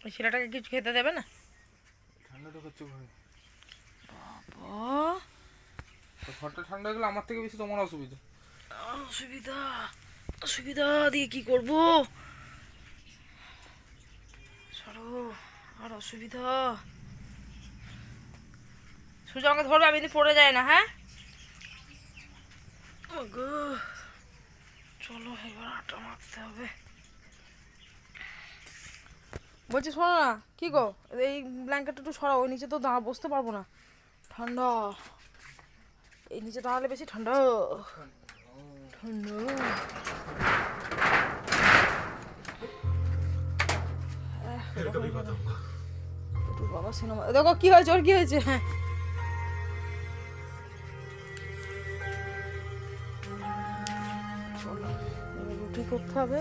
ওই ছেলেটাকে কিছু খেতে দেবে না? ঠান্ডা তো ঘরটা ঠান্ডা গেলে আমার থেকে বেশি তোমার অসুবিধা। অসুবিধা অসুবিধা দিয়ে কি করব? সরো আর অসুবিধা। সুজা আমাকে ধরবে আমি যদি পড়ে যাই না হ্যাঁ? চলো এবার আটা মাখতে হবে। বলছি শোনো না কি গো? এই ব্ল্যাঙ্কেটটা একটু সরাও ওই নিচে তো দাঁড়া বসতে পারব না। ঠান্ডা। এই নিচে দাঁড়ালে বেশি ঠান্ডা। ঠান্ডা। বাবা সিনেমা দেখো কি হয়েছে ওর কি হয়েছে? হ্যাঁ রুটি করতে হবে।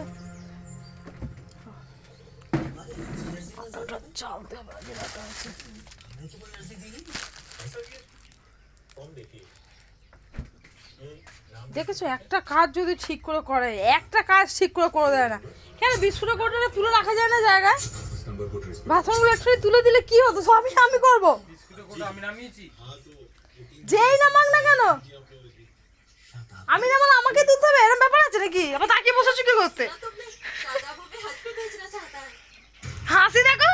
দেখেছ, একটা কাজ যদি ঠিক করে করে, একটা কাজ ঠিক করে করে দেয় না। কেন বিস্কুটের কোটারে তুলে রাখা যায় না জায়গায়? বাথরুমগুলো একটু তুলে দিলে কি হতো? সবই আমি করব। যেই নামাক না কেন? আমি নামান আমাকে দিতে হবে? এরকম ব্যাপার আছে নাকি? আবার তাকে বসেছো কি করতে হাসি দেখো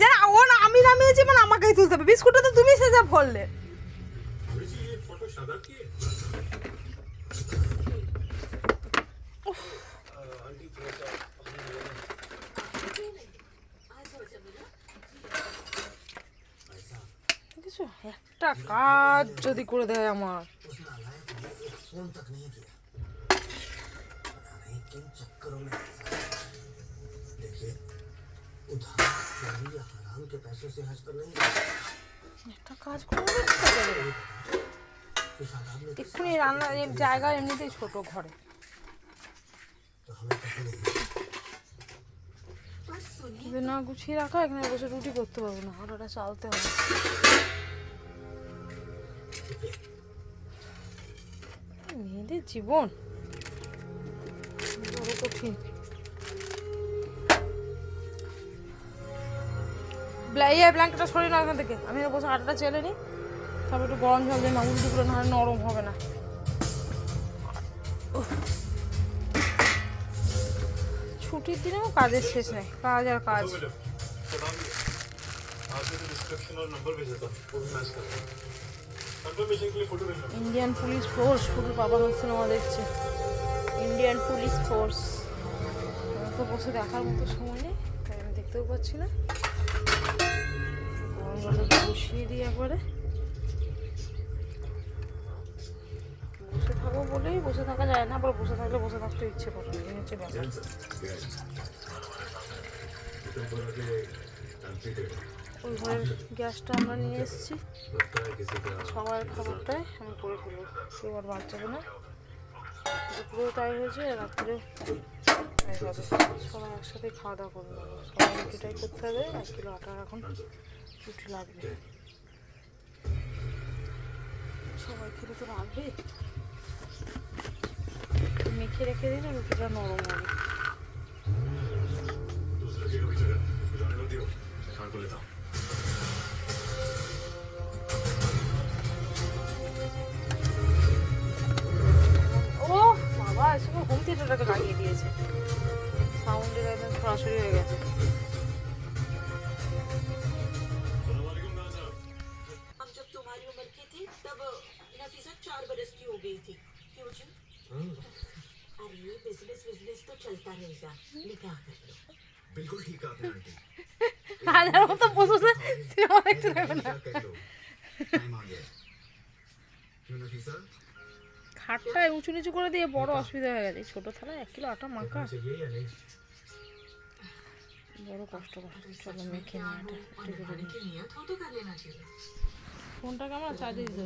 যেন ও না আমি নামিয়েছি মানে আমাকেই তুলতে হবে বিস্কুটটা তো তুমি সেজে ফললে দেখেছো একটা কাজ যদি করে দেয় আমার फोन तक नहीं किया पता नहीं किन चक्करों में फंसा है। देखिए उधार चोरी या हराम के पैसों से हंस कर नहीं जाता। একটা কাজ করে দিতে হবে। इस आदाब ने এক্ষুনি রান্না এই জায়গা এমনিতেই ছোট ঘরে तो हमें कभी नहीं যদি না গুছিয়ে রাখা এখানে বসে রুটি করতে পারবো না আটাটা চালতে হবে মেয়েদের জীবন বড় কঠিন ইয়ে ব্ল্যাঙ্কেটটা সরিয়ে না এখান থেকে। আমি বসে আটাটা চেলে নিই। তারপর একটু গরম জল দিয়ে মাগুর দুপুরে না নরম হবে না। ছুটির দিনেও কাজের শেষ নেই। কাজ আর কাজ। ইন্ডিয়ান পুলিশ ফোর্স পুরো বাবা সিনেমা দেখছে। ইন্ডিয়ান পুলিশ ফোর্স তো বসে দেখার মতো সময় নেই, তাই আমি দেখতেও পাচ্ছি না। বসিয়ে দিই একবারে। বসে থাকব বলেই বসে থাকা যায় না আবার বসে থাকলে বসে থাকতে ইচ্ছে করে না। এই হচ্ছে ব্যাপার। ওই ঘরের গ্যাসটা আমরা নিয়ে এসেছি। সবার খাবারটাই আমি করে ফেলব। কেউ আর না। দুপুরেও তাই হয়েছে, রাত্রে সবাই একসাথে খাওয়া দাওয়া করব। সবাই রুটিটাই করতে হবে, এক কিলো আটা এখন রুটি লাগবে। সবাই খেলে তো রাখবে মেখে রেখে দিলে রুটিটা নরম হবে। আসার সময় ঘুম থেকে ওটাকে লাগিয়ে দিয়েছে। সাউন্ডের একদম সরাসরি হয়ে গেছে। আধার মতো বসে সিনেমা দেখতে না হাটটা উঁচু নিচু করে দিয়ে বড় অসুবিধা হয়ে গেছে। ছোট থালা এক কিলো আটা মাখা। বড় কষ্ট চলো মেখে নিয়ে আটা ফোনটাকে আমরা চার্জে দিতে